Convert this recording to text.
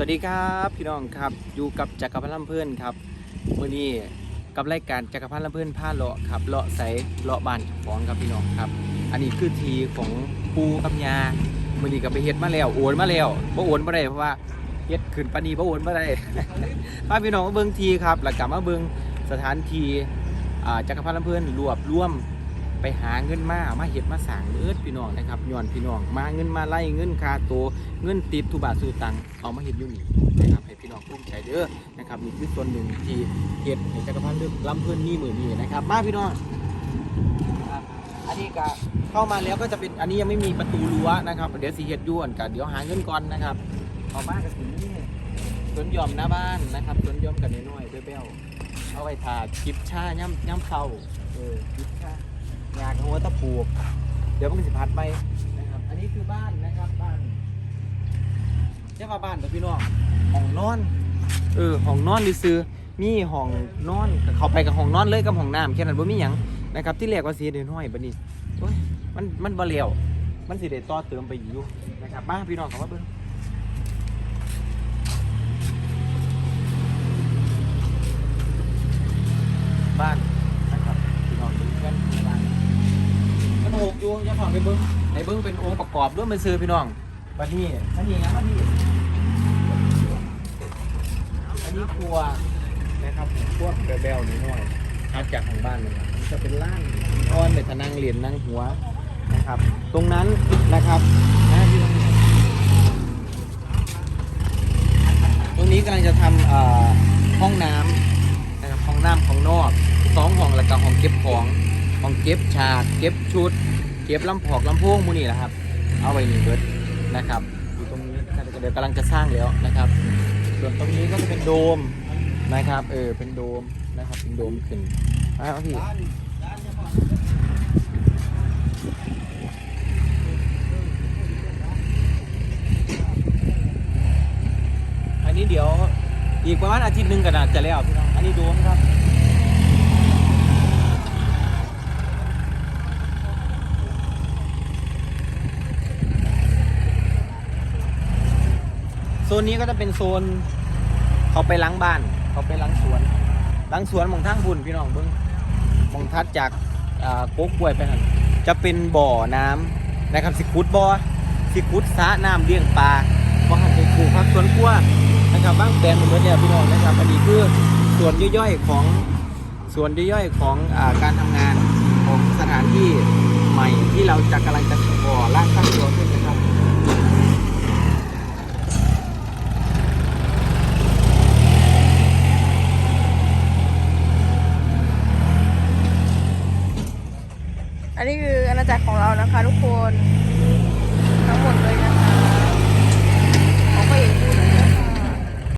สวัสดีครับพี่น้องครับอยู่กับจักรพันธ์ลำเพื่อนครับวันนี้กับรายการจักรพันธ์ลำเพื่อนผ้าเลาะครับเลาะใสเลาะบานของครับพี่น้องครับ อันนี้คือทีของปูกับยาวันนี้ก็ไปเฮ็ดมาแล้วโอนมาแล้วบ่โอนบ่ได้เพราะว่าเฮ็ดขึ้นปานนีบ่โอนบ่ได้พาพี่น้องมาเบิ่งทีครับแล้วก็มาเบิ่งสถานที่จักรพันธ์ลำเพื่อนรวบรวม ไปหาเงินมามาเฮ็ดมาสั่งเอิดพี่น้องนะครับย้อนพี่น้องมาเงินมาไล่เงินคาโตวเงินติดทุบาทสู่ตังเอามาเฮ็ดยู่นี่นะครับให้พี่น้องภูมิใจเด้อนะครับนี่คือส่วนหนึ่งที่เฮ็ดให้จักรพันธ์เริ่มล้ำเพิ่อนนี่มือนี้นะครับ มาพี่น้องอันนี้ก็เข้ามาแล้วก็จะเป็นอันนี้ยังไม่มีประตูรั้วนะครับเดี๋ยวสิเฮ็ดยู่อันเดี๋ยวหาเงินก่อนนะครับเอามาก็ถึงนี่สวนยอมหน้าบ้านนะครับสวนยอมกันน้อยๆเบ้วเอาไว้ทาจิบชาย่ำย่ำเผาเออจิบชา อยากหัวตะปูกเดี๋ยวมันสิพัดไปนะครับ อันนี้คือบ้านนะครับบ้านเรียกว่าบ้านกับพี่น้องห้องนอน เออห้องนอนดิซื้อมีห้องนอนก็เข้าไปกับห้องนอนเลยกับห้องน้ำแค่นั้นบ่มีหยังนะครับ ที่แรกว่าสิเดินห้อยบัดนี้โอ้ยมันมันบ่เลียวมันสิได้ต่อเติมไปอยู่นะครับมาพี่น้องเข้ามาเบิ่งบ้านนะครับพี่น้องดูกันบ้าน มันหก อยู่อยังผ่านไปเบิ้งในเบิ้งเป็นองค์ประกอบด้วยมันซื้อพี่น้องบัดนี้อันนี้ยังบัดนี้อันนี้ครัวนะครับพวกเบลๆนิดหน่อยเอาจากของบ้านเลยมันจะเป็นล้านอ้อนเป็นทนั่งเหรียญนั่งหัวนะครับ ตรงนั้นนะครับนะพี่น้ตรงนี้กำลังจะทำเอ่อห้องน้ำนะครับห้องน้ำของนอกสองห้องแล้วก็ห้องเก็บของของเก็บฉากเก็บชุด เก็บลำพอกลำโพงมูนี่แหละครับ เอาไว้นี่เบิดนะครับ อยู่ตรงนี้เดี๋ยวกำลังจะสร้างแล้วนะครับ ส่วนตรงนี้ก็จะเป็นโดมนะครับ เออเป็นโดมนะครับเป็นโดมขึ้นอ้าวพี่อันนี้เดี๋ยวอีกประมาณอาทิตย์หนึ่งก็น่าจะแล้วพี่น้องอันนี้โดมครับ โซนนี้ก็จะเป็นโซน เขาไปล้างบ้าน เขาไปล้างสวนล้างสวนมองทางบุญพี่น้องเบิ้งมองทัดจากโก๊กกล้วยไปนั่นจะเป็นบ่อน้ำนะครับสิขุดบ่อสิขุดสระน้ำเลี้ยงปลาบ่หันไปปลูกผักสวนครัวนะครับบ้างแปลงเหมดเลยเนี่ยพี่น้องนะครับอันนี้คือส่วนย่อยๆของส่วนย่อยๆของอการทำงานของสถานที่ใหม่ที่เราจะกำลังจะก่อร่างสร้างตัวขึ้นนะครับ อันนี้คืออาณาจักรของเรานะคะทุกคน